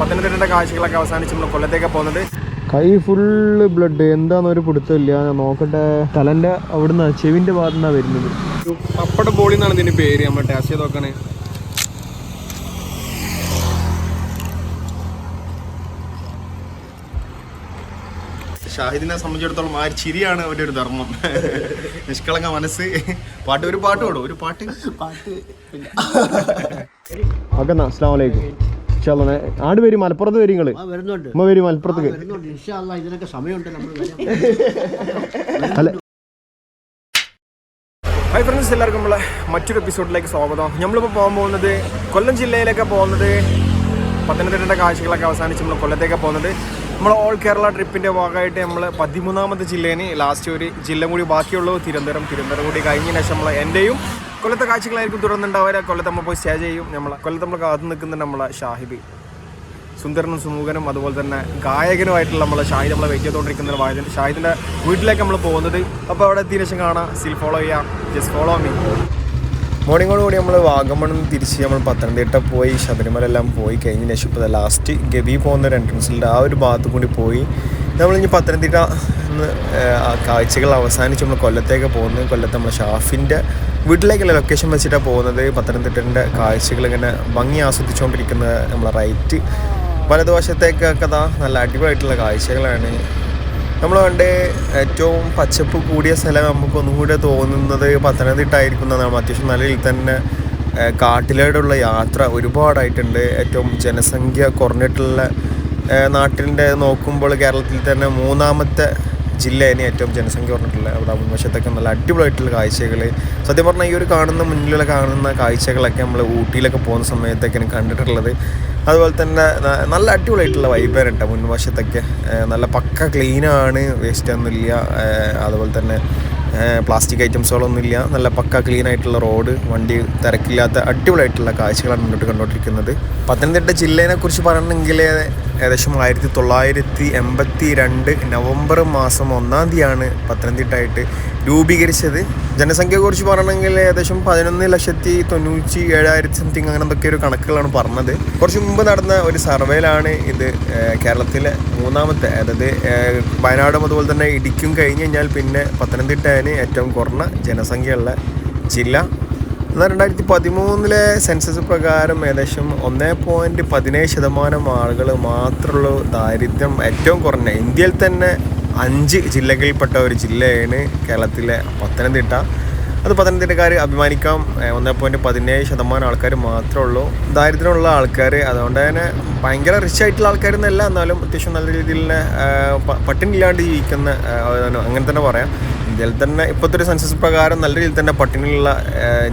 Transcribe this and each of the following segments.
പത്തനംതിട്ടയുടെ കാഴ്ചകളൊക്കെ അവസാനിച്ച് നമ്മൾ കൊല്ലത്തേക്ക് പോകുന്നത്. കൈ ഫുള്ള് ബ്ലഡ് എന്താണെന്ന് ഒരു പിടുത്തമില്ല. ഞാൻ നോക്കട്ടെ. തലന്റെ അവിടുന്ന് ചെവിന്റെ ഭാഗത്തുനിന്നാണ് വരുന്നത്. പപ്പട ബോളി എന്നാണ് ഇതിന്റെ പേര്. നമ്മൾ ടാസ്റ്റ് ചെയ്ത് നോക്കണേ. ഷാഹിദിനെ സംബന്ധിച്ചിടത്തോളം ആ ചിരിയാണ് അവരുടെ ഒരു ധർമ്മം. നിഷ്കളങ്ക മനസ്സ്. പാട്ട് ഒരു പാട്ട് പാടും ഒരു പാട്ട്. പാട്ട് ഓക്കെ എന്നാ വലൈക്കും ഇൻഷാല്ലാ ആട് വരും മലപ്പുറത്ത് വരും നിങ്ങൾ ഉമ്മ വരും മലപ്പുറത്തേക്ക്. അല്ലാ ഇതിനൊക്കെ സമയമുണ്ട് നമ്മൾ വരാം അല്ല. ഹായ് ഫ്രണ്ട്സ് എല്ലാവർക്കും നമ്മളെ മറ്റൊരു എപ്പിസോഡിലേക്ക് സ്വാഗതം. നമ്മളിപ്പോൾ പോകാൻ പോകുന്നത് കൊല്ലം ജില്ലയിലൊക്കെ പോകുന്നത്. പത്തനംതിട്ടയുടെ കാഴ്ചകളൊക്കെ അവസാനിച്ച് നമ്മൾ കൊല്ലത്തേക്ക് പോകുന്നത്. നമ്മൾ ഓൾ കേരള ട്രിപ്പിന്റെ ഭാഗമായിട്ട് നമ്മൾ പതിമൂന്നാമത്തെ ജില്ലേന് ലാസ്റ്റ് ഒരു ജില്ല കൂടി ബാക്കിയുള്ളത് തിരുവനന്തപുരം. തിരുവനന്തപുരം കൂടി കഴിഞ്ഞ ശേഷം നമ്മൾ എന്റെയും കൊല്ലത്തെ കാഴ്ചകളായിരിക്കും തുടർന്നുണ്ടാവുക. കൊല്ലത്ത് നമ്മൾ പോയി സ്റ്റേ ചെയ്യും. നമ്മൾ കൊല്ലത്ത് നമ്മൾ കാത്തു നിൽക്കുന്ന നമ്മളെ ഷാഹിബി. സുന്ദരനും സുമൂഹനും അതുപോലെ തന്നെ ഗായകനുമായിട്ടുള്ള നമ്മളെ ഷാഹിദ് നമ്മളെ വെയിറ്റ് ചെയ്തുകൊണ്ടിരിക്കുന്ന വായന ഷാഹിദിന്റെ വീട്ടിലേക്ക് നമ്മൾ പോകുന്നത്. അപ്പോൾ അവിടെ എത്തിയതിനു കാണാം. സ്റ്റിൽ ഫോളോ ചെയ്യാം. ജസ്റ്റ് ഫോളോ മീ മോർണിംഗോട് കൂടി നമ്മൾ വാഗമൺ തിരിച്ച് നമ്മൾ പത്തനംതിട്ട പോയി. ശബരിമല എല്ലാം പോയി കഴിഞ്ഞ ശേഷം ഇപ്പോൾ ലാസ്റ്റ് ഗവി പോകുന്ന ഒരു എൻട്രൻസിൽ ആ ഒരു ഭാഗത്ത് കൂടി പോയി. നമ്മളിനി പത്തനംതിട്ട ന്ന്, ആ കാഴ്ചകൾ അവസാനിച്ച് നമ്മൾ കൊല്ലത്തേക്ക് പോകുന്നത് കൊല്ലത്ത് നമ്മൾ ഷാഫിന്റെ വീട്ടിലേക്കുള്ള ലൊക്കേഷൻ വെച്ചിട്ടാണ് പോകുന്നത്. പത്തനംതിട്ടന്റെ കാഴ്ചകൾ ഇങ്ങനെ ഭംഗി ആസ്വദിച്ചുകൊണ്ടിരിക്കുന്ന നമ്മളെ റൈറ്റ് വലതുവശത്തേക്കൊക്കെ ദാ നല്ല അടിപൊളിയായിട്ടുള്ള കാഴ്ചകളാണ്. നമ്മൾ കണ്ട് ഏറ്റവും പച്ചപ്പ് കൂടിയ സ്ഥലം നമുക്ക് ഒന്നും കൂടെ തോന്നുന്നത് പത്തനംതിട്ട ആയിരിക്കും എന്നാണ്. അത്യാവശ്യം നല്ല രീതിയിൽ തന്നെ കാട്ടിലൂടെയുള്ള യാത്ര ഒരുപാടായിട്ടുണ്ട്. ഏറ്റവും ജനസംഖ്യ കുറഞ്ഞിട്ടുള്ള നാട്ടിന്റെ നോക്കുമ്പോൾ കേരളത്തിൽ തന്നെ മൂന്നാമത്തെ ജില്ലയാണ് ഏറ്റവും ജനസംഖ്യ പറഞ്ഞിട്ടുള്ള അവിടെ മുൻവശത്തൊക്കെ നല്ല അടിപൊളിയായിട്ടുള്ള കാഴ്ചകൾ സത്യം പറഞ്ഞാൽ ഈ ഒരു കാണുന്ന മുന്നിലുള്ള കാണുന്ന കാഴ്ചകളൊക്കെ നമ്മൾ ഊട്ടിയിലൊക്കെ പോകുന്ന സമയത്തൊക്കെയാണ് കണ്ടിട്ടുള്ളത്. അതുപോലെ തന്നെ നല്ല അടിപൊളിയായിട്ടുള്ള വൈബാണ് കേട്ടോ മുൻവശത്തൊക്കെ നല്ല പക്ക ക്ലീനാണ് വേസ്റ്റ് ഒന്നുമില്ല അതുപോലെ തന്നെ പ്ലാസ്റ്റിക് ഐറ്റംസുകളൊന്നുമില്ല നല്ല പക്ക ക്ലീൻ ആയിട്ടുള്ള റോഡ് വണ്ടി തിരക്കില്ലാത്ത അടിപൊളിയായിട്ടുള്ള കാഴ്ചകളാണ് മുന്നോട്ട് കണ്ടുകൊണ്ടിരിക്കുന്നത് പത്തനംതിട്ട ജില്ലയെ കുറിച്ച് പറയണമെങ്കിൽ ഏകദേശം ആയിരത്തി തൊള്ളായിരത്തി എൺപത്തി രണ്ട് നവംബർ മാസം ഒന്നാം തീയതിയാണ് പത്തനംതിട്ടയായിട്ട് രൂപീകരിച്ചത്. ജനസംഖ്യയെ കുറിച്ച് പറയണമെങ്കിൽ ഏകദേശം പതിനൊന്ന് ലക്ഷത്തി തൊണ്ണൂറ്റി ഏഴായിരത്തി സംതിങ് അങ്ങനെ എന്തൊക്കെ ഒരു കണക്കുകളാണ് പറഞ്ഞത്. കുറച്ച് മുമ്പ് നടന്ന ഒരു സർവേയിലാണ് ഇത് കേരളത്തിലെ മൂന്നാമത്തെ അതായത് വയനാടും അതുപോലെ തന്നെ ഇടിക്കും കഴിഞ്ഞ് കഴിഞ്ഞാൽ പിന്നെ പത്തനംതിട്ടയാണ് ഏറ്റവും കുറഞ്ഞ ജനസംഖ്യയുള്ള ജില്ല. എന്നാൽ രണ്ടായിരത്തി പതിമൂന്നിലെ സെൻസസ് പ്രകാരം ഏകദേശം ഒന്നേ പോയിന്റ് പതിനേഴ് ശതമാനം ആളുകൾ മാത്രമുള്ള ദാരിദ്ര്യം ഏറ്റവും കുറഞ്ഞ ഇന്ത്യയിൽ തന്നെ അഞ്ച് ജില്ലകളിൽപ്പെട്ട ഒരു ജില്ലയാണ് കേരളത്തിലെ പത്തനംതിട്ട. അത് പത്തനംതിട്ടക്കാർ അഭിമാനിക്കാം. ഒന്നേ പോയിന്റ് പതിനേഴ് ശതമാനം ആൾക്കാർ മാത്രമേ ഉള്ളൂ. ദാരിദ്ര്യമുള്ള ആൾക്കാർ അതുകൊണ്ട് തന്നെ ഭയങ്കര റിച്ച് ആയിട്ടുള്ള ആൾക്കാരെന്നല്ല എന്നാലും അത്യാവശ്യം നല്ല രീതിയിൽ പട്ടിണില്ലാണ്ട് ജീവിക്കുന്ന അങ്ങനെ തന്നെ പറയാം. ഇന്ത്യയിൽ തന്നെ ഇപ്പോഴത്തെ ഒരു സെൻസസ് പ്രകാരം നല്ല രീതിയിൽ തന്നെ പട്ടിണിയുള്ള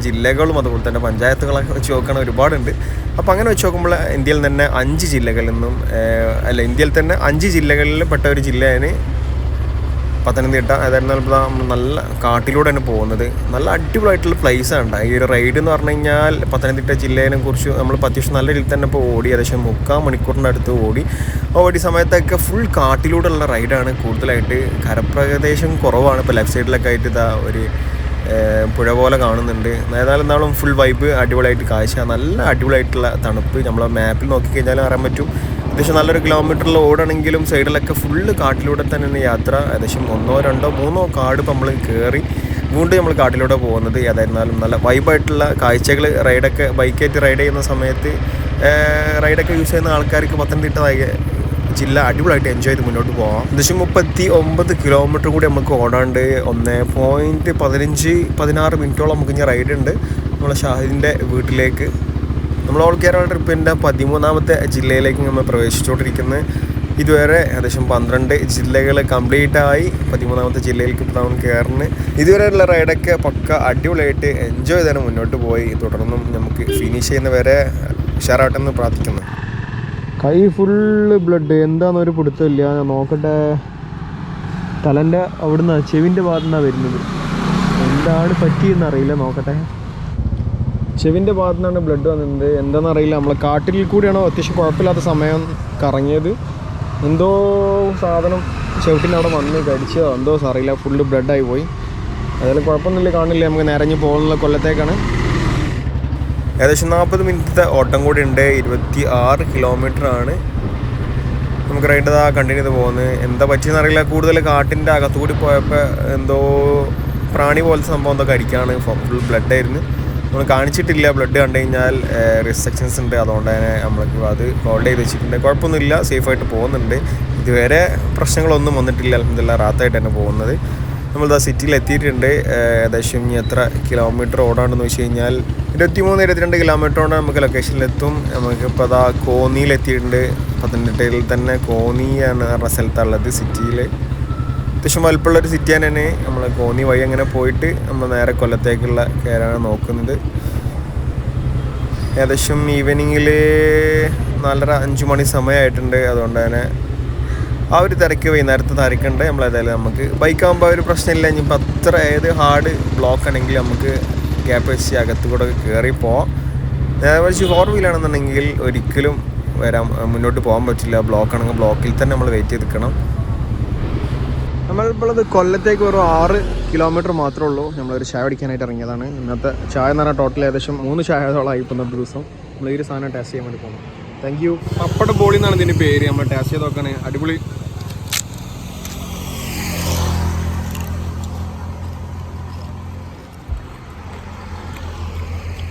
ജില്ലകളും അതുപോലെ തന്നെ പഞ്ചായത്തുകളൊക്കെ വെച്ച് നോക്കുകയാണെങ്കിൽ ഒരുപാടുണ്ട്. അപ്പോൾ അങ്ങനെ വെച്ച് നോക്കുമ്പോൾ ഇന്ത്യയിൽ തന്നെ അഞ്ച് ജില്ലകളിൽ നിന്നും അല്ല ഇന്ത്യയിൽ തന്നെ അഞ്ച് ജില്ലകളിൽ പെട്ട ഒരു ജില്ലയാണ് പത്തനംതിട്ട നമ്മൾ നല്ല കാട്ടിലൂടെയാണ് പോകുന്നത്. നല്ല അടിപൊളിയായിട്ടുള്ള പ്ലേസ് ആണ് ഈ ഒരു റൈഡ് എന്ന് പറഞ്ഞു കഴിഞ്ഞാൽ പത്തനംതിട്ട ജില്ലേനെ കുറിച്ച് നമ്മൾ അത്യാവശ്യം നല്ല രീതിയിൽ തന്നെ ഇപ്പോൾ ഓടി ഏകദേശം മുക്കാൽ മണിക്കൂറിന്റെ അടുത്ത് ഓടി. ഓടി സമയത്തൊക്കെ ഫുൾ കാട്ടിലൂടെയുള്ള റൈഡാണ് കൂടുതലായിട്ട്. കരപ്രദേശം കുറവാണ്. ഇപ്പോൾ ലെഫ്റ്റ് സൈഡിലൊക്കെ ആയിട്ട് ഇതാ ഒരു പുഴ പോലെ കാണുന്നുണ്ട്. ഏതായാലും എന്നാളും ഫുൾ വൈബ് അടിപൊളിയായിട്ട് കാഴ്ച. നല്ല അടിപൊളിയായിട്ടുള്ള തണുപ്പ്. നമ്മൾ മാപ്പിൽ നോക്കിക്കഴിഞ്ഞാലും അറിയാൻ പറ്റും. ഏകദേശം നല്ലൊരു കിലോമീറ്ററിൽ ഓടണമെങ്കിലും സൈഡിലൊക്കെ ഫുള്ള് കാട്ടിലൂടെ തന്നെയാണ് യാത്ര. ഏകദേശം ഒന്നോ രണ്ടോ മൂന്നോ കാട് ഇപ്പം നമ്മൾ കയറി വീണ്ടും നമ്മൾ കാട്ടിലൂടെ പോകുന്നത്. ഏതായിരുന്നാലും നല്ല വൈബായിട്ടുള്ള കാഴ്ചകൾ റൈഡൊക്കെ ബൈക്കായിട്ട് റൈഡ് ചെയ്യുന്ന സമയത്ത് റൈഡൊക്കെ യൂസ് ചെയ്യുന്ന ആൾക്കാർക്ക് പത്തനംതിട്ട ജില്ല അടിപൊളിയായിട്ട് എൻജോയ് ചെയ്ത് മുന്നോട്ട് പോകാം ഏകദേശം മുപ്പത്തി ഒമ്പത് കിലോമീറ്റർ കൂടി നമുക്ക് ഓടാണ്ട് ഒന്ന് പോയിന്റ് പതിനഞ്ച് പതിനാറ് മിനിറ്റോളം നമുക്ക് ഇനി റൈഡ് ഉണ്ട്. നമ്മളെ ഷാഹിദിന്റെ വീട്ടിലേക്ക്. നമ്മൾ ഓൾ കേരള ട്രിപ്പിന്റെ പതിമൂന്നാമത്തെ ജില്ലയിലേക്ക് നമ്മൾ പ്രവേശിച്ചുകൊണ്ടിരിക്കുന്നത് ഇതുവരെ ഏകദേശം പന്ത്രണ്ട് ജില്ലകൾ കംപ്ലീറ്റ് ആയി. പതിമൂന്നാമത്തെ ജില്ലയിലേക്ക് ഇപ്പോൾ നമ്മൾ കയറുന്നത് ഇതുവരെയുള്ള റൈഡൊക്കെ പക്ക അടിപൊളിയായിട്ട് എൻജോയ് ചെയ്താണ് മുന്നോട്ട് പോയി. തുടർന്നും നമുക്ക് ഫിനിഷ് ചെയ്യുന്ന ചെയ്യുന്നവരെ ഉഷാറാട്ടെന്ന് പ്രാർത്ഥിക്കുന്നു. കൈ ഫുള്ള് ബ്ലഡ് എന്താണെന്ന് ഒരു പിടുത്തമില്ല ഞാൻ നോക്കട്ടെ. തലന്റെ അവിടുന്ന് ചെവിന്റെ ഭാഗത്തുനിന്നാണ് വരുന്നത്. എന്താണ് പറ്റിയെന്ന് അറിയില്ല. നോക്കട്ടെ ഭാഗത്തു നിന്നാണ് ബ്ലഡ് വന്നത് എന്താണെന്ന് അറിയില്ല നമ്മളെ കാട്ടിൽ കൂടിയാണോ അത്യാവശ്യം കുഴപ്പമില്ലാത്ത സമയം കറങ്ങിയത്. എന്തോ സാധനം ചെവിട്ടിന്റെ അവിടെ വന്ന് കടിച്ചതോ എന്തോ അറിയില്ല. ഫുള്ള് ബ്ലഡായി പോയി. അതായത് കുഴപ്പമൊന്നുമില്ല. കാണില്ല. നമുക്ക് നിറഞ്ഞ് പോകുന്നുള്ള കൊല്ലത്തേക്കാണ്. ഏകദേശം നാൽപ്പത് മിനിറ്റത്തെ ഓട്ടം കൂടി ഉണ്ട്. ഇരുപത്തി ആറ് ആണ്. നമുക്ക് റൈഡ് ആ കണ്ടിന്യൂ ചെയ്ത് പോകുന്നത്. എന്താ പറ്റിയെന്ന് അറിയില്ല. കൂടുതൽ കാട്ടിന്റെ അകത്തുകൂടി പോയപ്പോൾ എന്തോ പ്രാണി പോലത്തെ സംഭവം എന്തോ കടിക്കാണ് ഫുൾ ബ്ലഡ് ആയിരുന്നു. നമ്മൾ കാണിച്ചിട്ടില്ല ബ്ലഡ് കണ്ടു കഴിഞ്ഞാൽ റിസ്ട്രിക്ഷൻസ് ഉണ്ട്. അതുകൊണ്ട് തന്നെ നമ്മൾക്ക് അത് ഹോൾഡ് ചെയ്ത് വെച്ചിട്ടുണ്ട്. കുഴപ്പമൊന്നുമില്ല സേഫായിട്ട് പോകുന്നുണ്ട്. ഇതുവരെ പ്രശ്നങ്ങളൊന്നും വന്നിട്ടില്ല അലഹമില്ല റാത്തായിട്ട് തന്നെ പോകുന്നത്. നമ്മളിതാ സിറ്റിയിൽ എത്തിയിട്ടുണ്ട്. ഏകദേശം ഇനി എത്ര കിലോമീറ്റർ ഓടാണ്ടെന്ന് വെച്ച് കഴിഞ്ഞാൽ ഇരുപത്തിമൂന്ന് ഇരുപത്തിരണ്ട് ഓടാൻ നമുക്ക് ലൊക്കേഷനിലെത്തും നമുക്കിപ്പോൾ അതാ കോന്നിയിൽ എത്തിയിട്ടുണ്ട്. പത്തനംതിട്ടയിൽ തന്നെ കോന്നി എന്ന് പറഞ്ഞ സ്ഥലത്താണുള്ളത് സിറ്റിയിൽ അത്യാവശ്യം വലുപ്പമുള്ളൊരു സിറ്റി തന്നെ നമ്മൾ കോന്നി വഴി അങ്ങനെ പോയിട്ട് നമ്മൾ നേരെ കൊല്ലത്തേക്കുള്ള കയറാണ് നോക്കുന്നത്. ഏകദേശം ഈവനിങ്ങിൽ നാലര അഞ്ച് മണി സമയമായിട്ടുണ്ട് അതുകൊണ്ട് തന്നെ ആ ഒരു തിരക്ക് വൈകുന്നേരത്തെ തിരക്കുണ്ട്. നമ്മൾ ഏതായാലും നമുക്ക് ബൈക്ക് ആകുമ്പോൾ ഒരു പ്രശ്നമില്ല. ഇനിയിപ്പോൾ അത്ര ഏത് ഹാർഡ് ബ്ലോക്ക് ആണെങ്കിൽ നമുക്ക് ഗ്യാപ്പ് വെച്ച് അകത്ത് കൂടെ കയറി പോവാം. നേരെ മറിച്ച് ഫോർ വീലാണെന്നുണ്ടെങ്കിൽ ഒരിക്കലും വരാൻ മുന്നോട്ട് പോകാൻ പറ്റില്ല. ബ്ലോക്ക് ആണെങ്കിൽ ബ്ലോക്കിൽ തന്നെ നമ്മൾ വെയിറ്റ് ചെയ്ത് നിൽക്കണം നമ്മളിപ്പോൾ ഇത് കൊല്ലത്തേക്ക് ഒരു ആറ് കിലോമീറ്റർ മാത്രമേ ഉള്ളൂ. നമ്മളൊരു ചായ അടിക്കാനായിട്ട് ഇറങ്ങിയതാണ്. ഇന്നത്തെ ചായ എന്ന് പറഞ്ഞാൽ ടോട്ടൽ ഏകദേശം മൂന്ന് ചായകളായി ഇപ്പം ഇന്നത്തെ ദിവസം. നമ്മൾ ഈ ഒരു സാധനം ടേസ്റ്റ് ചെയ്യാൻ വേണ്ടി പോകുന്നു താങ്ക് യു പപ്പട ബോളി എന്നാണ് ഇതിന്റെ പേര്. നമ്മൾ ടേസ്റ്റ് ചെയ്ത് നോക്കണേ. അടിപൊളി.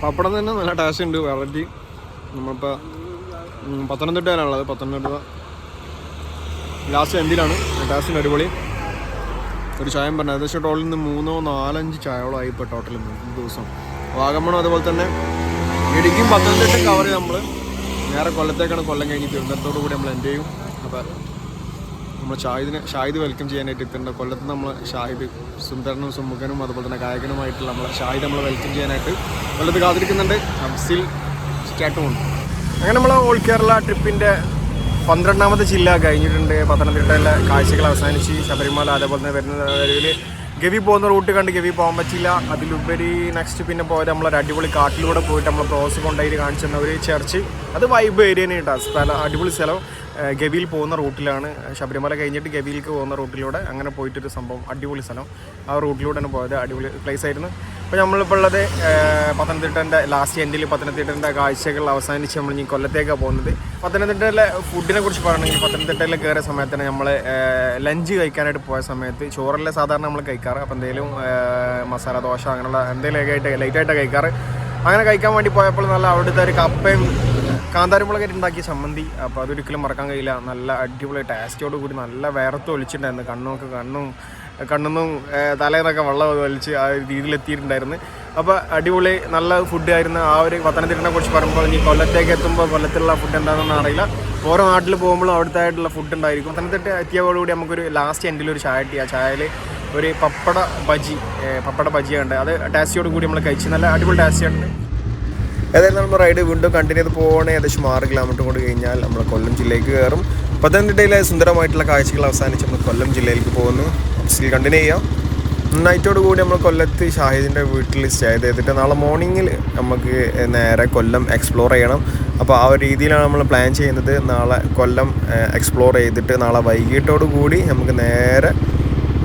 പപ്പടം തന്നെ നല്ല ടേസ്റ്റ് ഉണ്ട്. വെറൈറ്റി. നമ്മളിപ്പോൾ പത്തനംതിട്ടയിലാണുള്ളത്. പത്തനംതിട്ട. ലാസ്റ്റ് എൻഡിലാണ് ടേസ്റ്റിന്റെ അടിപൊളി. ഒരു ചായം പറഞ്ഞു ഏകദേശം ടോട്ടലിൽ നിന്ന് മൂന്നോ നാലഞ്ച് ചായകളായി ഇപ്പോൾ നിന്ന് ദിവസം. വാഗമണും അതുപോലെ തന്നെ ഇടുക്കിയും പത്തനംതിട്ടയും കവർ ചെയ്ത് നമ്മൾ നേരെ കൊല്ലത്തേക്കാണ് കൊല്ലം കഴിഞ്ഞ് തിരുവനന്തപുരത്തോടു കൂടി നമ്മൾ എന്റെ ചെയ്യും? അപ്പോൾ നമ്മൾ ഷാഹിദിനെ ഷാഹിദ് വെൽക്കം ചെയ്യാനായിട്ട് എത്തുന്നുണ്ട്. കൊല്ലത്ത് നമ്മൾ ഷാഹിദ് സുന്ദരനും സുമുഖനും അതുപോലെ തന്നെ ഗായകനുമായിട്ടുള്ള നമ്മൾ ഷാഹിദ് നമ്മൾ വെൽക്കം ചെയ്യാനായിട്ട് കൊല്ലത്ത് കാത്തിരിക്കുന്നുണ്ട്. അബ്സിൽ സ്റ്റാർട്ടുമുണ്ട് അങ്ങനെ നമ്മൾ ഓൾ കേരള ട്രിപ്പിന്റെ പന്ത്രണ്ടാമത്തെ ജില്ല കഴിഞ്ഞിട്ടുണ്ട്. പത്തനംതിട്ടയിലെ കാഴ്ചകൾ അവസാനിച്ച് ശബരിമല അതേപോലെ തന്നെ വരുന്ന നിലവിൽ ഗവി പോകുന്ന റൂട്ട് കണ്ട് ഗവി പോകാൻ പറ്റില്ല അതിലുപരി നെക്സ്റ്റ് പിന്നെ പോയത് നമ്മൾ അടിപൊളി കാട്ടിലൂടെ പോയിട്ട് നമ്മൾ പ്രോസ് കൊണ്ടുപോയി കാണിച്ചു തന്ന ഒരു ചർച്ച് അത് വൈബ് ഏരിയനെ കേട്ടോ. സ്ഥലം അടിപൊളി സ്ഥലം. ഗവിയിൽ പോകുന്ന റൂട്ടിലാണ്. ശബരിമല കഴിഞ്ഞിട്ട് ഗവിയിലേക്ക് പോകുന്ന റൂട്ടിലൂടെ അങ്ങനെ പോയിട്ടൊരു സംഭവം. അടിപൊളി സ്ഥലം. ആ റൂട്ടിലൂടെയാണ് പോയത്. അടിപൊളി പ്ലേസ് ആയിരുന്നു. അപ്പോൾ നമ്മളിപ്പോൾ ഉള്ളത് പത്തനംതിട്ടന്റെ ലാസ്റ്റ് എൻഡിൽ പത്തനംതിട്ടന്റെ കാഴ്ചകൾ അവസാനിച്ച് നമ്മൾ ഇനി കൊല്ലത്തേക്കാണ് പോകുന്നത്. പത്തനംതിട്ടയിലെ ഫുഡിനെ കുറിച്ച് പറയുകയാണെങ്കിൽ പത്തനംതിട്ടയിൽ കയറിയ സമയത്താണ് നമ്മൾ ലഞ്ച് കഴിക്കാനായിട്ട് പോയ സമയത്ത് ചോറല്ലേ സാധാരണ നമ്മൾ കഴിക്കാറ്. അപ്പോൾ എന്തെങ്കിലും മസാല ദോശ അങ്ങനെയുള്ള എന്തെങ്കിലുമൊക്കെ ആയിട്ട് ലൈറ്റായിട്ടാണ് കഴിക്കാറ്. അങ്ങനെ കഴിക്കാൻ വേണ്ടി പോയപ്പോൾ നല്ല അവിടുത്തെ ഒരു കപ്പയും കാന്താരിമുളകായിട്ട് ഉണ്ടാക്കിയ ചമ്മന്തി. അപ്പോൾ അതൊരിക്കലും മറക്കാൻ കഴിയില്ല. നല്ല അടിപൊളി ടേസ്റ്റോട് കൂടി നല്ല വേർത്ത് ഒളിച്ചിട്ടുണ്ടായിരുന്നു കണ്ണുമൊക്കെ കണ്ണും കണ്ണൊന്നും തലേന്നൊക്കെ വെള്ളം വലിച്ച് ആ ഒരു രീതിയിൽ എത്തിയിട്ടുണ്ടായിരുന്നു അപ്പോൾ അടിപൊളി നല്ല ഫുഡ് ആയിരുന്നു. ആ ഒരു പത്തനംതിട്ടനെ കുറിച്ച് പറയുമ്പോൾ ഇനി കൊല്ലത്തേക്ക് എത്തുമ്പോൾ കൊല്ലത്തിലുള്ള ഫുഡ് എന്താണെന്ന് അറിയില്ല. ഓരോ നാട്ടിൽ പോകുമ്പോഴും അവിടുത്തെ ആയിട്ടുള്ള ഫുഡ് ഉണ്ടായിരിക്കും. പത്തനംതിട്ട എത്തിയതോടുകൂടി നമുക്കൊരു ലാസ്റ്റ് എൻഡിൽ ഒരു ചായ കിട്ടി. ആ ചായയിൽ ഒരു പപ്പട ബജി പപ്പട ബജിയുണ്ട് അത് ടാസ്റ്റിയോട് കൂടി നമ്മൾ കഴിച്ച്. നല്ല അടിപൊളി ടേസ്റ്റിയുണ്ട് ഏതായാലും നമ്മൾ റൈഡ് വീണ്ടും കണ്ടിന്യൂ ചെയ്ത് പോകണേ ഏകദേശം ആറ് കിലോമീറ്റർ കൊണ്ട് കഴിഞ്ഞാൽ നമ്മൾ കൊല്ലം ജില്ലയിലേക്ക് കയറും. പത്തനംതിട്ടയിലെ സുന്ദരമായിട്ടുള്ള കാഴ്ചകൾ അവസാനിച്ച് നമ്മൾ കൊല്ലം ജില്ലയിലേക്ക് പോകുന്നു. സ്റ്റിൽ കണ്ടിന്യൂ ചെയ്യാം. നൈറ്റോട് കൂടി നമ്മൾ കൊല്ലത്ത് ഷാഹിദിന്റെ വീട്ടിൽ സ്റ്റേ ചെയ്തിട്ട് നാളെ മോർണിംഗിൽ നമുക്ക് നേരെ കൊല്ലം എക്സ്പ്ലോർ ചെയ്യണം. അപ്പോൾ ആ ഒരു രീതിയിലാണ് നമ്മൾ പ്ലാൻ ചെയ്യുന്നത്. നാളെ കൊല്ലം എക്സ്പ്ലോർ ചെയ്തിട്ട് നാളെ വൈകിട്ടോട് കൂടി നമുക്ക് നേരെ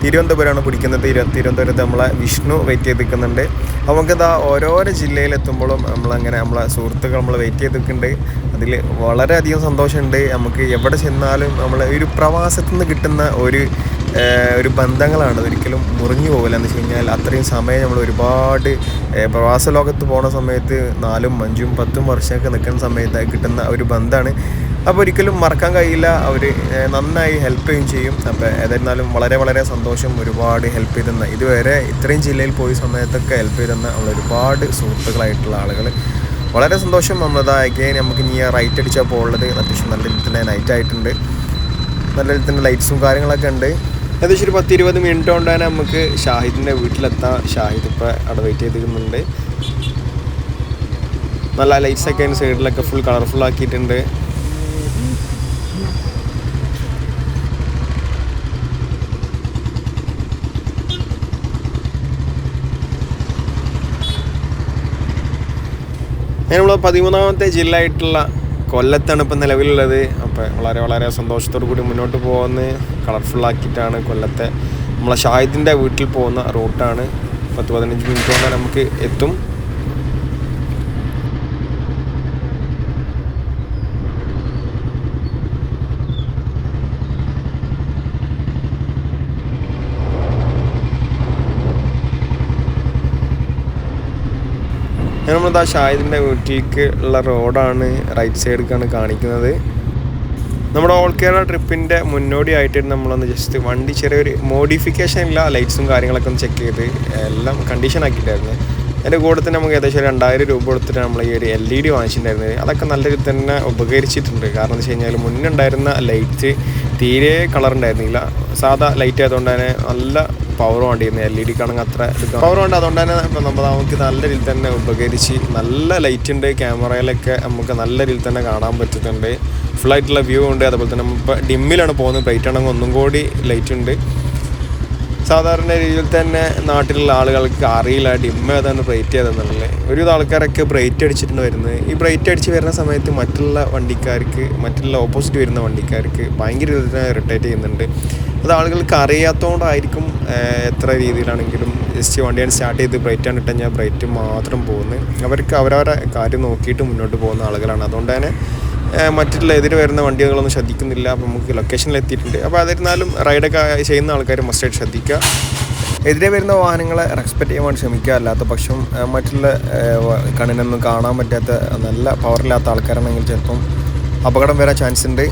തിരുവനന്തപുരമാണ് പിടിക്കുന്നത്. തിരു തിരുവനന്തപുരത്ത് നമ്മളെ വിഷ്ണു വെയിറ്റ് ചെയ്ത് നിൽക്കുന്നുണ്ട് അപ്പോൾ നമുക്കിതാ ഓരോരോ ജില്ലയിലെത്തുമ്പോഴും നമ്മളങ്ങനെ നമ്മളെ സുഹൃത്തുക്കൾ നമ്മൾ വെയിറ്റ് ചെയ്ത് നിൽക്കുന്നുണ്ട് അതിൽ വളരെയധികം സന്തോഷമുണ്ട്. നമുക്ക് എവിടെ ചെന്നാലും നമ്മൾ ഒരു പ്രവാസത്തു നിന്ന് കിട്ടുന്ന ഒരു ഒരു ബന്ധങ്ങളാണ്. ഒരിക്കലും മുറിഞ്ഞു പോകില്ല എന്ന് വെച്ച് കഴിഞ്ഞാൽ അത്രയും സമയം നമ്മൾ ഒരുപാട് പ്രവാസ ലോകത്ത് പോണ സമയത്ത് നാലും അഞ്ചും പത്തും വർഷമൊക്കെ നിൽക്കുന്ന സമയത്തായി കിട്ടുന്ന ഒരു ബന്ധമാണ്. അപ്പോൾ ഒരിക്കലും മറക്കാൻ കഴിയില്ല. അവർ നന്നായി ഹെൽപ്പ് ചെയ്യുകയും ചെയ്യും. അപ്പോൾ ഏതായിരുന്നാലും വളരെ വളരെ സന്തോഷം ഒരുപാട് ഹെൽപ്പ് ചെയ്തെന്ന ഇതുവരെ ഇത്രയും ജില്ലയിൽ പോയ സമയത്തൊക്കെ ഹെൽപ്പ് ചെയ്തെന്ന നമ്മൾ ഒരുപാട് സുഹൃത്തുക്കളായിട്ടുള്ള ആളുകൾ വളരെ സന്തോഷം നമ്മളതാ അഗൈൻ നമുക്ക് ഇനി റൈറ്റ് അടിച്ചാൽ പോകുള്ളത് അത്യാവശ്യം നല്ല രീതിയിൽ തന്നെ നൈറ്റ് ആയിട്ടുണ്ട്. നല്ല രീതിയിൽ തന്നെ ലൈറ്റ്സും കാര്യങ്ങളൊക്കെ ഉണ്ട്. ഏകദേശം ഒരു പത്ത് ഇരുപത് മിനിറ്റ് കൊണ്ട് തന്നെ നമുക്ക് ഷാഹിദിന്റെ വീട്ടിലെത്താം ഷാഹിദ് ഇപ്പോൾ അവിടെ വെയിറ്റ് ചെയ്തിരിക്കുന്നുണ്ട്. നല്ല ലൈറ്റ്സൊക്കെ അതിന് സൈഡിലൊക്കെ ഫുൾ കളർഫുൾ ആക്കിയിട്ടുണ്ട്. നമ്മൾ പതിമൂന്നാമത്തെ ജില്ല ആയിട്ടുള്ള കൊല്ലത്താണ് ഇപ്പം നിലവിലുള്ളത്. അപ്പോൾ വളരെ വളരെ സന്തോഷത്തോടു കൂടി മുന്നോട്ട് പോകുന്ന. കളർഫുൾ ആക്കിയിട്ടാണ് കൊല്ലത്തെ. നമ്മളെ ഷാഹിദിന്റെ വീട്ടിൽ പോകുന്ന റൂട്ടാണ്. പത്ത് പതിനഞ്ച് മിനിറ്റ് കൊണ്ട് നമുക്ക് എത്തും. നമ്മളിതാ ഷാഹിദിന്റെ വീട്ടിലേക്ക് ഉള്ള റോഡാണ് റൈറ്റ് സൈഡിലേക്കാണ് കാണിക്കുന്നത്. നമ്മുടെ ഓൾ കേരള ട്രിപ്പിന്റെ മുന്നോടിയായിട്ട് നമ്മളൊന്ന് ജസ്റ്റ് വണ്ടി ചെറിയൊരു മോഡിഫിക്കേഷൻ ഇല്ല ലൈറ്റ്സും കാര്യങ്ങളൊക്കെ ഒന്ന് ചെക്ക് ചെയ്ത് എല്ലാം കണ്ടീഷൻ ആക്കിയിട്ടായിരുന്നു. എന്റെ കൂടെ തന്നെ നമുക്ക് ഏകദേശം രണ്ടായിരം രൂപ കൊടുത്തിട്ട് നമ്മൾ ഈ ഒരു എൽ ഇ ഡി വാങ്ങിച്ചിട്ടുണ്ടായിരുന്നത്. അതൊക്കെ നല്ല രീതിയിൽ തന്നെ ഉപകരിച്ചിട്ടുണ്ട്. കാരണം എന്ന് വെച്ച് കഴിഞ്ഞാൽ മുന്നേ ഉണ്ടായിരുന്ന ലൈറ്റ് തീരെ കളർ ഉണ്ടായിരുന്നില്ല. സാധാ ലൈറ്റ് ആയതുകൊണ്ട് തന്നെ നല്ല പവർ വേണ്ടിയിരുന്നു എൽ ഇ ഡി ആണെങ്കിൽ അത്ര പവർ വേണ്ട അതുകൊണ്ട് തന്നെ നമ്മൾ നമുക്ക് നല്ല രീതിയിൽ തന്നെ ഉപകരിച്ച് നല്ല ലൈറ്റ് ഉണ്ട്. ക്യാമറയിലൊക്കെ നമുക്ക് നല്ല രീതിയിൽ തന്നെ കാണാൻ പറ്റുന്നുണ്ട്. ഫുൾ ആയിട്ടുള്ള വ്യൂ ഉണ്ട്. അതുപോലെ തന്നെ നമ്മളിപ്പോൾ ഡിമ്മിലാണ് പോകുന്നത്. ബ്രൈറ്റ് ആണെങ്കിൽ ഒന്നും കൂടി ലൈറ്റ് ഉണ്ട്. സാധാരണ രീതിയിൽ തന്നെ നാട്ടിലുള്ള ആളുകൾക്ക് അറിയില്ല ഡിമ്മ ഏതാണ് ബ്രേറ്റ് ചെയ്തെന്നുള്ളത് ഒരുവിധ ആൾക്കാരൊക്കെ ബ്രേറ്റ് അടിച്ചിട്ടുണ്ട് വരുന്നത്. ഈ ബ്രേറ്റ് അടിച്ച് വരുന്ന സമയത്ത് മറ്റുള്ള വണ്ടിക്കാർക്ക് മറ്റുള്ള ഓപ്പോസിറ്റ് വരുന്ന വണ്ടിക്കാർക്ക് ഭയങ്കര രീതിയിൽ ഇറിറ്റേറ്റ് ചെയ്യുന്നുണ്ട്. അത് ആളുകൾക്ക് അറിയാത്തതുകൊണ്ടായിരിക്കും എത്ര രീതിയിലാണെങ്കിലും ജസ്റ്റ് വണ്ടിയാണ് സ്റ്റാർട്ട് ചെയ്ത് ബ്രേറ്റ് ആണ് ഇട്ട് ബ്രേറ്റ് മാത്രം പോകുന്നത്. അവർക്ക് അവരവരെ കാര്യം നോക്കിയിട്ട് മുന്നോട്ട് പോകുന്ന ആളുകളാണ്. അതുകൊണ്ട് തന്നെ മറ്റുള്ള എതിര് വരുന്ന വണ്ടികളൊന്നും ശ്രദ്ധിക്കുന്നില്ല. അപ്പോൾ നമുക്ക് ലൊക്കേഷനിൽ എത്തിയിട്ടുണ്ട്. അപ്പോൾ അതിരുന്നാലും റൈഡൊക്കെ ചെയ്യുന്ന ആൾക്കാർ മസ്റ്റായിട്ട് ശ്രദ്ധിക്കുക. എതിരെ വരുന്ന വാഹനങ്ങളെ റെസ്പെക്റ്റ് ചെയ്യാൻ വേണ്ടി ശ്രമിക്കുക. അല്ലാത്ത പക്ഷം മറ്റുള്ള കണ്ണിനൊന്നും കാണാൻ പറ്റാത്ത നല്ല പവറില്ലാത്ത ആൾക്കാരാണെങ്കിൽ ചിലപ്പം അപകടം വരാൻ ചാൻസ് ഉണ്ട്.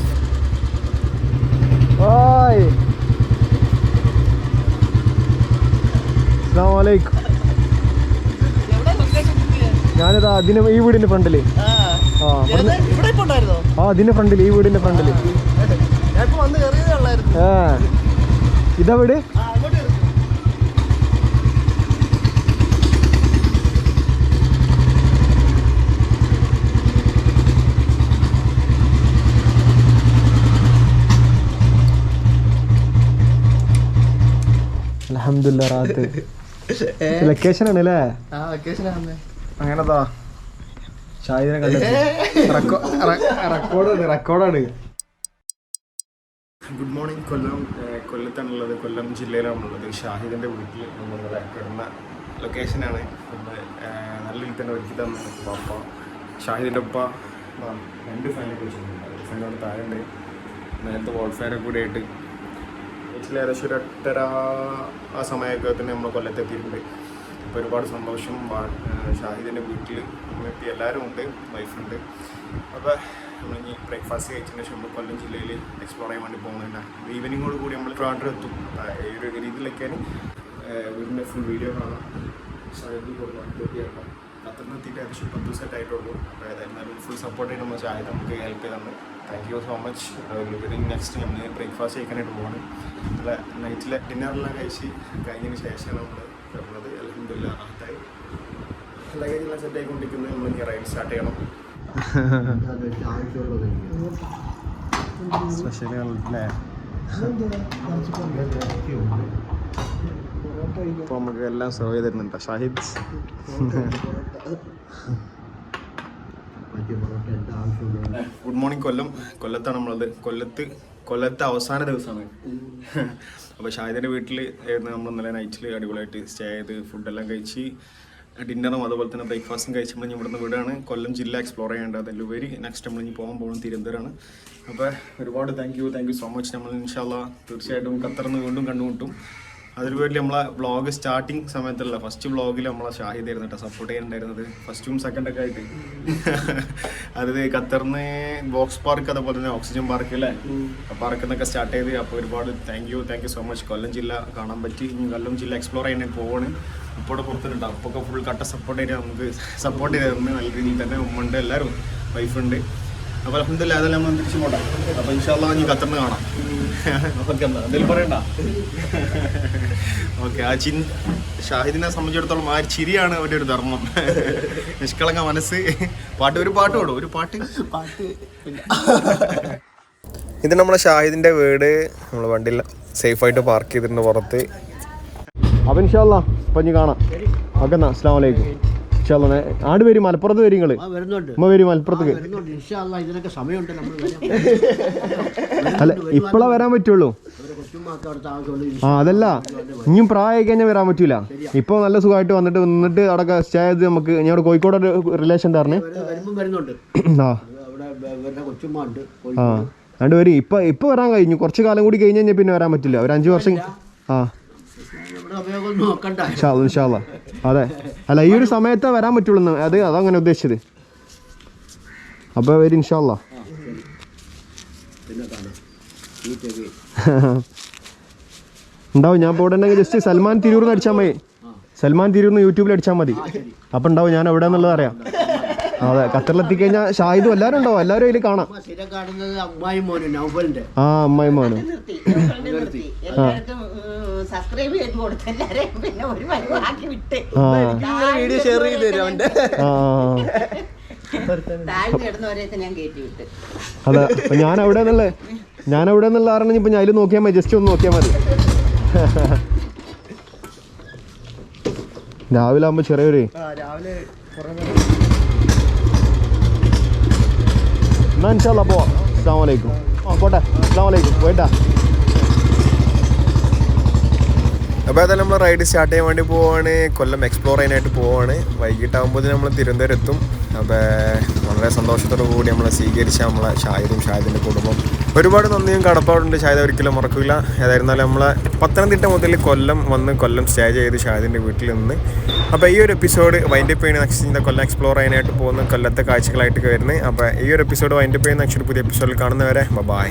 ഞാനിതാ അതിന് ഈ വീടിന് ഫ്രണ്ടിൽ. ആ അതിന്റെ ഫ്രണ്ടിൽ ഈ വീടിന്റെ ഫ്രണ്ടിൽ. ഇതാ വീട്. അലഹമില്ല റാത്ത്. ലൊക്കേഷൻ ആണ് അല്ലേ ആ വെക്കേഷൻ ആണെന്ന് അങ്ങനതാ. ഷാഹിദിനെ റെക്കോർഡാണ് റെക്കോർഡാണ്. ഗുഡ് മോർണിംഗ് കൊല്ലം കൊല്ലത്താണുള്ളത്. കൊല്ലം ജില്ലയിലാണുള്ളത്. ഷാഹിദിന്റെ വീട്ടിൽ നമ്മൾ കിടന്ന ലൊക്കേഷനാണ് നല്ല രീതിയിൽ തന്നെ ഒരുക്കി തന്നെ പപ്പ ഷാഹിദിന്റെ ഉപ്പ രണ്ട് ഫാനെ കുറിച്ചിട്ടുണ്ട് ഒരു ഫാൻ അവിടെ താഴെ ഉണ്ട് നേരത്തെ വോൾ ഫാനൊക്കെ കൂടി ആയിട്ട് വീട്ടിൽ ഏകദേശം ഒരു എട്ടര ആ സമയമൊക്കെ തന്നെ നമ്മൾ കൊല്ലത്തെത്തിയിട്ടുണ്ട്. അപ്പോൾ ഒരുപാട് സന്തോഷം. ഷാഹിദിന്റെ വീട്ടിൽ നമ്മളെത്തി എല്ലാവരും ഉണ്ട് വൈഫുണ്ട് അപ്പോൾ ഇനി ബ്രേക്ക്ഫാസ്റ്റ് കഴിച്ചതിന് ശേഷം നമ്മൾ കൊല്ലം ജില്ലയിൽ എക്സ്പ്ലോർ ചെയ്യാൻ വേണ്ടി പോകുന്നുണ്ട്. ഈവനിങ്ങോട് കൂടി നമ്മൾ ട്രിവാൻഡ്രം എത്തും. ഈ ഒരു രീതിയിലൊക്കെയാണ് വീടിന്റെ ഫുൾ വീഡിയോ കാണാം. ഷാഹിദ് കൊടുക്കാം ഖത്തറിന് എത്തിയിട്ട് ഏകദേശം പത്ത് ദിവസമായിട്ട് ആയിട്ടുള്ളൂ. അപ്പോൾ ഏതായിരുന്നാലും ഫുൾ സപ്പോർട്ട് ചെയ്ത് നമ്മൾ ഷാഹിദ് നമുക്ക് ഹെൽപ്പ് ചെയ്ത് തന്നു. താങ്ക് യു സോ മച്ച് ഇവരിങ് നെക്സ്റ്റ് നമ്മൾ ബ്രേക്ക്ഫാസ്റ്റ് കഴിക്കാനായിട്ട് പോകണം നല്ല നൈറ്റിലെ ഡിന്നറെല്ലാം കഴിച്ച് കഴിഞ്ഞതിന് ശേഷമാണ് നമ്മൾ വരുന്നത് അലഹമില്ല റാഹത്തായി ലഗേജെല്ലാം സെറ്റ് ആയിക്കൊണ്ടിരിക്കുന്നത് നമ്മൾ ഇനി റൈഡ് സ്റ്റാർട്ട് ചെയ്യണം. അല്ലേ ഇപ്പോൾ നമുക്ക് എല്ലാം സെർവ് ചെയ്ത് തരുന്നുണ്ട് ഷാഹിദ്. Good morning Kollam. കൊല്ലത്താണ് നമ്മളത്. കൊല്ലത്ത് കൊല്ലത്തെ അവസാന ദിവസമാണ്. അപ്പോൾ ഷാഹിദിന്റെ വീട്ടിൽ ആയിരുന്നു നമ്മൾ ഇന്നലെ നൈറ്റിൽ അടിപൊളിയായിട്ട് സ്റ്റേ ചെയ്ത് ഫുഡെല്ലാം കഴിച്ച് ഡിന്നറും അതുപോലെ തന്നെ ബ്രേക്ക്ഫാസ്റ്റും കഴിച്ച് നമ്മൾ ഇവിടുന്ന് വീടാണ്. കൊല്ലം ജില്ല എക്സ്പ്ലോർ ചെയ്യേണ്ടത് അതിലുപരി നെക്സ്റ്റ് നമ്മൾ ഇനി പോകാൻ പോകുന്നത് തിരുവനന്തപുരമാണ്. അപ്പോൾ ഒരുപാട് thank you thank you so much നമ്മൾ ഇൻഷാല്ല തീർച്ചയായിട്ടും ഖത്തറിന്ന് വീണ്ടും കണ്ടുമുട്ടും. അതിൽ പേരിൽ നമ്മളെ വ്ളോഗ് സ്റ്റാർട്ടിങ് സമയത്തുള്ള ഫസ്റ്റ് വ്ളോഗിൽ നമ്മളെ ഷാഹിദ് ആയിരുന്നു കേട്ടോ സപ്പോർട്ട് ചെയ്യുന്നുണ്ടായിരുന്നത് ഫസ്റ്റും സെക്കൻഡൊക്കെ ആയിട്ട്. അത് ഖത്തറിന് ബോക്സ് പാർക്ക് അതേപോലെ തന്നെ ഓക്സിജൻ പാർക്ക് അല്ലേ? ആ പാർക്കിൽ നിന്നൊക്കെ സ്റ്റാർട്ട് ചെയ്ത് അപ്പോൾ ഒരുപാട് thank you thank you so much Kollam ജില്ല കാണാൻ പറ്റി. ഇനി കൊല്ലം ജില്ല എക്സ്പ്ലോർ ചെയ്യാൻ പോവാണ്. ഇവിടെ പുറത്തുണ്ട് അപ്പോൾ ഫുൾ കട്ട സപ്പോർട്ട് ചെയ്ത് നമുക്ക് സപ്പോർട്ട് ചെയ്ത് നല്ല രീതിയിൽ തന്നെ ഉമ്മുണ്ട് എല്ലാവരും വൈഫുണ്ട് അപ്പോൾ അലഹമില്ല അതെല്ലാം നമ്മൾ തിരിച്ചു പോട്ടെ അപ്പോൾ ഇൻഷാല്ലാ ഇനി ഖത്തറിന് കാണാം. ഓക്കെ എന്നാ എന്തെങ്കിലും പറയണ്ട? ഓക്കെ ആ ചിൻ ഷാഹിദിനെ സംബന്ധിച്ചിടത്തോളം ആ ചിരിയാണ് അവന്റെ ഒരു ധർമ്മം. നിഷ്കളങ്ക മനസ്സ്. പാട്ട് ഒരു പാട്ട് പാടും ഒരു പാട്ട്? പാട്ട് ഇത് നമ്മളെ ഷാഹിദിന്റെ വീട്. നമ്മൾ വണ്ടിയിൽ സേഫായിട്ട് പാർക്ക് ചെയ്തിട്ടുണ്ട് പുറത്ത്. അപ്പൊ ഇൻഷാല്ല അപ്പൊ ഇനി കാണാം. ഓക്കെ എന്നാ അസ്സാം വലൈക്കും ഇൻഷാല്ല ആട് വരും മലപ്പുറത്ത് വരും നിങ്ങൾ ഉമ്മ വരും മലപ്പുറത്തേക്ക്. അല്ല ഇപ്പളാ വരാൻ പറ്റുള്ളൂ. ആ അതല്ല. ഇനിയും പ്രായമായി കഴിഞ്ഞാൽ വരാൻ പറ്റൂല. ഇപ്പൊ നല്ല സുഖമായിട്ട് വന്നിട്ട് നിന്നിട്ട് അവിടെ സ്റ്റേ ചെയ്ത് നമുക്ക് ഞങ്ങളുടെ കോഴിക്കോട് ഒരു റിലേഷൻ ഉണ്ടായിരുന്നേ ആ. ആ. രണ്ട് വരും ഇപ്പൊ ഇപ്പൊ വരാൻ കഴിഞ്ഞു. കുറച്ച് കാലം കൂടി കഴിഞ്ഞ് കഴിഞ്ഞാൽ പിന്നെ വരാൻ പറ്റില്ല. ഒരു അഞ്ചു വർഷം ആ. ഇൻഷാല്ല അതെ. അല്ല ഈ ഒരു സമയത്തേ വരാൻ പറ്റുള്ളൂ അത് അതങ്ങനെ ഉദ്ദേശിച്ചത്. അപ്പോൾ വരും ഇൻഷാല്ല ഉണ്ടാവും ഞാൻ ഇപ്പോൾ ഉണ്ടെങ്കിൽ ജസ്റ്റ് സൽമാൻ തിരൂർ എന്ന് അടിച്ചാൽ മതി. സൽമാൻ തിരൂർന്ന് യൂട്യൂബിൽ അടിച്ചാൽ മതി. അപ്പം ഉണ്ടാവും ഞാൻ എവിടെ എന്നുള്ളത് അറിയാം. അതെ ഖത്തറിലെത്തിക്കഴിഞ്ഞാൽ ഷാഹിദും എല്ലാവരും ഉണ്ടാവും. എല്ലാവരും അതിൽ കാണാം. ആ അമ്മായി മോനും ആ. സബ്സ്ക്രൈബ് ചെയ്ത് കൊടുത്ത് എല്ലാരെയും പിന്നെ ഒരു വിട്ട്. ആ. വീഡിയോ ഷെയർ ചെയ്ത് തരും അവന്റെ ആ താഴ്ന്നു കിടന്നവരെ ഞാൻ കയറ്റി വിട്ട് അതെ ഞാൻ അവിടെ നിന്നല്ലേ ഞാൻ അവിടെ നിന്നുള്ള കാരണം ഇപ്പൊ ഞാൻ അതിൽ നോക്കിയാൽ മതി ജസ്റ്റ് ഒന്ന് നോക്കിയാൽ മതി. രാവിലെ ആവുമ്പോ ചെറിയൊരു രാവിലെ കുറെ എന്നാ ഇൻഷാല്ല പോവാം. അസ്സാം വലൈക്കും ആ പോട്ടെ. അസ്സാം വലൈക്കും പോയിട്ടാ. അപ്പോൾ അതായത് നമ്മൾ റൈഡ് സ്റ്റാർട്ട് ചെയ്യാൻ വേണ്ടി പോവാണ്. കൊല്ലം എക്സ്പ്ലോർ ചെയ്യാനായിട്ട് പോവാണ്. വൈകിട്ടാകുമ്പോൾ നമ്മൾ തിരുവനന്തപുരം എത്തും അപ്പോൾ വളരെ സന്തോഷത്തോടു കൂടി നമ്മൾ സ്വീകരിച്ച നമ്മളെ ഷാഹിദും ഷാഹിദിന്റെ കുടുംബം. ഒരുപാട് നന്ദിയും കടപ്പാടുണ്ട് ഷാഹിദ് ഒരിക്കലും മറക്കില്ല ഏതായിരുന്നാലും നമ്മളെ പത്തനംതിട്ട മുതൽ കൊല്ലം വന്ന് കൊല്ലം സ്റ്റേ ചെയ്ത് ഷാഹിദിന്റെ വീട്ടിൽ നിന്ന്. അപ്പോൾ ഈ ഒരു എപ്പിസോഡ് വൈൻഡപ്പ് ചെയ്യുന്ന നെക്സ്റ്റ് കൊല്ലം എക്സ്പ്ലോർ ചെയ്യാനായിട്ട് പോകുന്ന കൊല്ലത്തെ കാഴ്ചകളായിട്ട് വരുന്നത്. അപ്പോൾ ഈ ഒരു എപ്പിസോഡ് വൈൻഡപ്പ് ചെയ്യുന്ന നെക്സ്റ്റ് പുതിയ എപ്പിസോഡിൽ കാണുന്നവരെ ബൈ